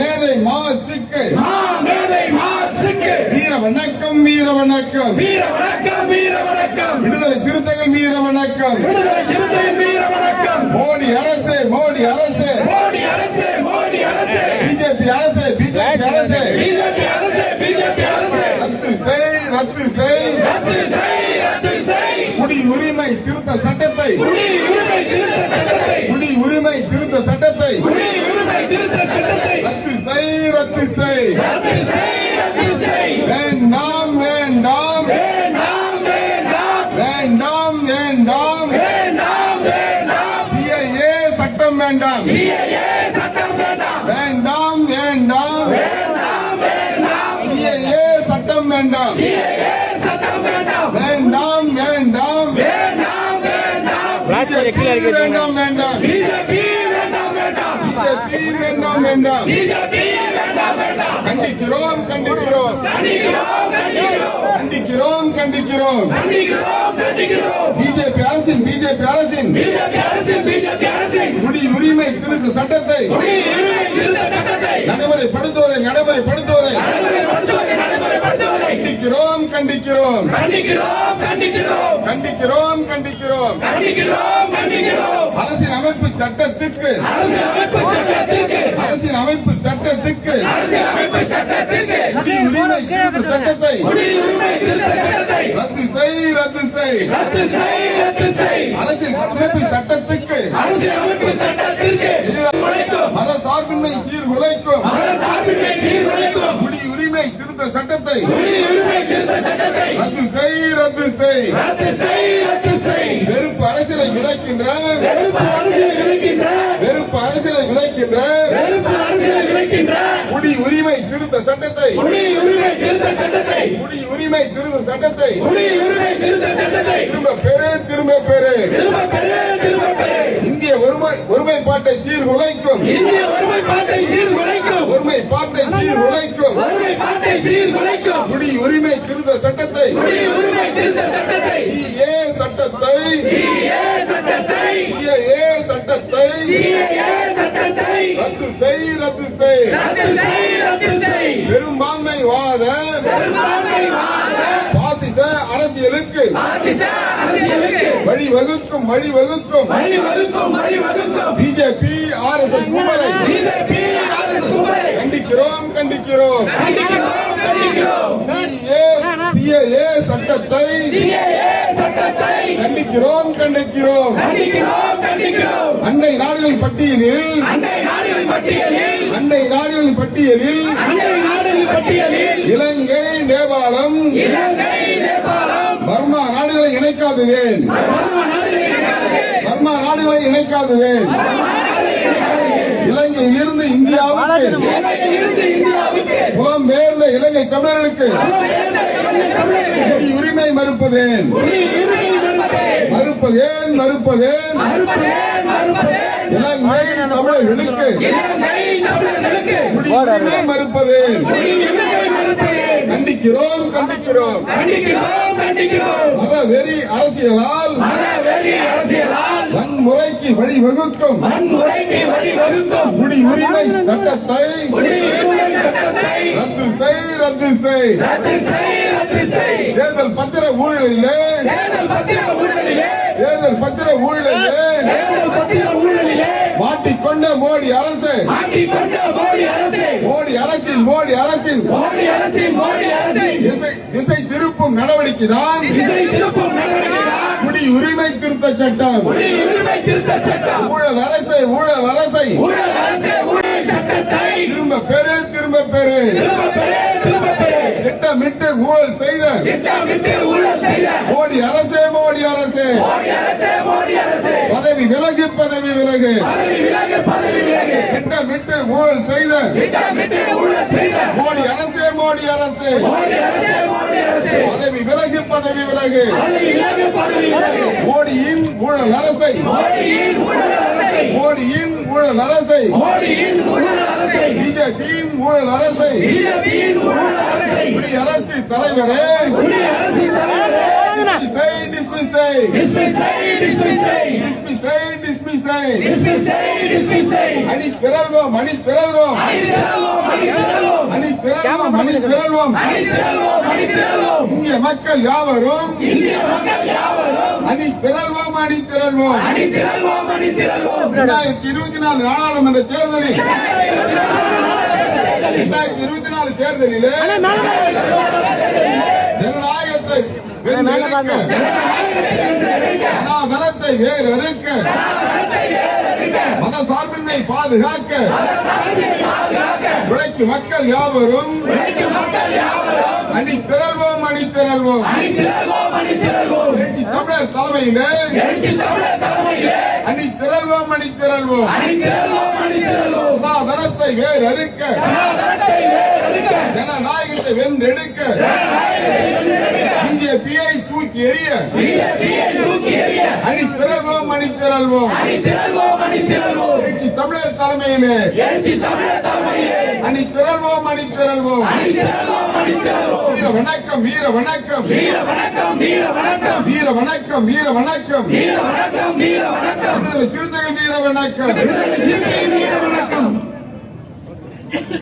மேதை மாசுக்கு. மாமேதை மாசுக்கு. வீர வணக்கம் வீர வணக்கம். வீர வணக்கம் வீர வணக்கம். விடுதலை திருத்தங்கள் வீர வணக்கம். விடுதலை சிறுத்தையின் வீர வணக்கம். மோடி அரசு மோடி அரசு. மோடி அரசு மோடி அரசு. பிஜேபி அரசு பிஜேபி அரசு. பிஜேபி அரசு பிஜேபி அரசு. ரத்து செய் ரத்து செய். ரத்து செய் ரத்து செய். குடி உரிமை திருத்த சட்டத்தை. குடி உரிமை திருத்த சட்டத்தை. குடி உரிமை திருத்த சட்டத்தை. குடி உரிமை திருத்த ரத்து செய் வேண்டாம் வேண்டாம். வேண்டாம் வேண்டாம் சிஏஏ சட்டம் வேண்டாம். வேண்டாம் வேண்டாம் வேண்டாம். வேண்டாம் வேண்டாம் சிஏஏ சட்டம் வேண்டாம். வேண்டாம் வேண்டாம். வேண்டாம் வேண்டாம். வேண்டாம் வேண்டாம். வேண்டாம் கண்டிக்கிறோம் கண்டிக்கிறோம். கண்டிக்கிறோம் கண்டிக்கிறோம். பிஜேபி அரசின் பிஜேபி அரசின். குடி உரிமை திருத்த சட்டத்தை. நடைமுறைப்படுத்துவதை நடைமுறைப்படுத்துவதை. கண்டிக்கிறோம் கண்டிக்கிறோம். கண்டிக்கிறோம் கண்டிக்கிறோம். கண்டிக்கிறோம் கண்டிக்கிறோம். கண்டிக்கிறோம் கண்டிக்கிறோம். அரசின் அமைப்பு சட்டத்திற்கு. அரசின் அமைப்பு சட்டத்திற்கு. குடி உரிமை திருத்த சட்டத்தை. ரத்து செய் ரத்து செய். அரசின் அமைப்பு சட்டத்திற்கு. மத சார்பின்மை சீர்குலைக்கும். மதசார்பின்மை சீர்குலைக்கும். குடி உரிமை திருத்த சட்டத்தை குடி உரிமை திருத்த சட்டத்தை ரத்து செய் ரத்து செய். ரத்து செய் ரத்து செய். வெறுப்பு அரசியலை விதைக்கின்ற வெறுப்பு அரசியல் விளைக்கின்ற வெறுப்பு அரசியலை விதைக்கின்ற வெறுப்பு அரசியல் விளைக்கின்ற குடி உரிமை திருத்த சட்டத்தை. குடி உரிமை திருத்த சட்டத்தை. குடி உரிமை திருத்த சட்டத்தை. குடி உரிமை திருத்த சட்டத்தை. திரும்ப பெரு திரும்ப பெரு திரும்ப பெரு ஒருமைப்பாட்டை சீர்குலைக்கும். இந்திய ஒருமைப்பாட்டை சீர்குலைக்கும். ஒருமைப்பாட்டை சீர்குலைக்கும். ஒருமைப்பாட்டை சீர்குலைக்கும். குடி உரிமை திருத்த சட்டத்தை. குடி உரிமை திருத்த சட்டத்தை. ஏ சட்டத்தை. சிஏ சட்டத்தை. ஏ சட்டத்தை. ரத்து செய் ரத்து செய். ரத்து செய் ரத்து செய். பெரும்பான்மைவாத பாசிச அரசியலுக்கு பாசிச அரசியலுக்கு. வழிவகுக்கும் வழிவகுக்கும். பிஜேபி ஆர் எஸ் எஸ் கண்டிக்கிறோம் கண்டிக்கிறோம். சிஏஏ சட்டத்தை கண்டிக்கிறோம் கண்டிக்கிறோம். அண்டை நாடுகள் பட்டியலில் அண்டை நாடுகள் பட்டியலில். இலங்கை நேபாளம் இலங்கை நேபாளம். இணைக்காதுவேன். வர்மா இணைக்காதுவேன். இலங்கையில் இருந்து இந்தியாவுக்கு. புலம்பெயர்ந்த இலங்கை தமிழர்களுக்கு. உரிமை மறுப்பதேன். மறுப்பதேன் மறுப்பதேன். இலங்கை தமிழர்களுக்கு. உரிமை மறுப்பதேன். கண்டிக்கிறோம் கண்டிக்கிறோம். கண்டிக்கிறோம் கண்டிக்கிறோம் மத வெறி அரசியலால் மத வெறி அரசியலால் வன்முறைக்கு வழிவகுக்கும். வன்முறைக்கு வழிவகுக்கும். குடி உரிமை சட்டத்தை குடியுரிமை சட்டத்தை ரத்து செய் ரத்து செய். ரத்து செய் ரத்து செய். தேர்தல் பத்திர ஊழலிலே. தேர்தல் பத்திர ஊழலிலே. தேர்தல் பத்திர ஊழலிலே. தேர்தல் பத்திர ஊழலிலே. மாட்டிக்கொண்ட மோடி அரசு. மாட்டிக் கொண்ட மோடி அரசு. மோடி அரசின் மோடி அரசின். மோடி அரசு மோடி அரசு திசை திருப்பும் நடவடிக்கைதான் திசை திருப்பும் நடவடிக்கைதான் குடி உரிமை திருத்த சட்டம். குடியுரிமை திருத்த சட்டம். ஊழல் அரசை ஊழல் அரசை. ஊழல் அரசு சட்டத்தை திரும்ப பெறு திரும்ப பெறு. திரும்ப பெறு திரும்ப பெறு. திட்டமிட்டு ஊழல் செய்த. திட்டமிட்டு ஊழல் செய்த. மோடி அரசே மோடி அரசே. மோடி அரசு மோடி அரசு. பதவி விலகு பதவி விலகு. பதவி விலகு பதவி விலகு. திட்டமிட்டு ஊழல் செய்த. திட்டமிட்டு ஊழல் செய்த. மோடி அரசு. பதவி விலகு பதவி விலகு. மோடியின் ஊழல் அரசை. மோடியின் ஊழல் அரசை. பிஜேபியின் ஊழல் அரசை. அரசு. தலைவரே. செய் டிஸ்மிஸ் செய் dismiss செய், dismiss செய். டிஸ்மிஸ் செய் டிஸ்மிஸ் செய் அணி திரள்வோம் அணி திரள்வோம் அணிதிரள்வோம் திரள்வோம் அணி திரள்வோம் அணி திரள்வோம் அணி திரள்வோம் இந்திய மக்கள் யாவரும் இந்திய மக்கள் யாவரும் அணி திரள்வோம் அணி திரள்வோம் அணி திரள்வோம் அணி திரள்வோம் இரண்டாயிரத்தி இருபத்தி நாலு நாடாளுமன்ற தேர்தலில் இரண்டாயிரத்தி இருபத்தி நாலு தேர்தலிலே ஜனநாயகத்தை மனாதனத்தை வேறறுக்க மத சார்பின்மை பாதுகாக்க. உழைக்கும் மக்கள் யாவரும் அணி திரள்வோம் அணி திரள்வோம் தமிழர் தலைமையிலே அணி திரள்வோம் அணி திரள்வோம் மரத்தை வேர் அறுக்க ஜனநாயகத்தை வென்றெடுக்க. இந்திய பிஐ தூக்கி எறிய. அணி திரள் அணி திரள்வோம் அணி திரள்வோம் அணி திரள்வோம் தமிழர் தலைமையிலே. எழுச்சி தமிழர் தலைமையிலே. அணி திரள்வோம் அணி திரள்வோம் அணி திரள்வோம் அணி திரள்வோம் வீர வணக்கம் வீர வணக்கம். வீர வணக்கம் வீர வணக்கம். வீர வணக்கம் வீர வணக்கம். வீர வணக்கம் வீர வணக்கம். விடுதலை சிறுத்தைகள் வீர வணக்கம். விடுதலை சிறுத்தைகள் வீர வணக்கம்.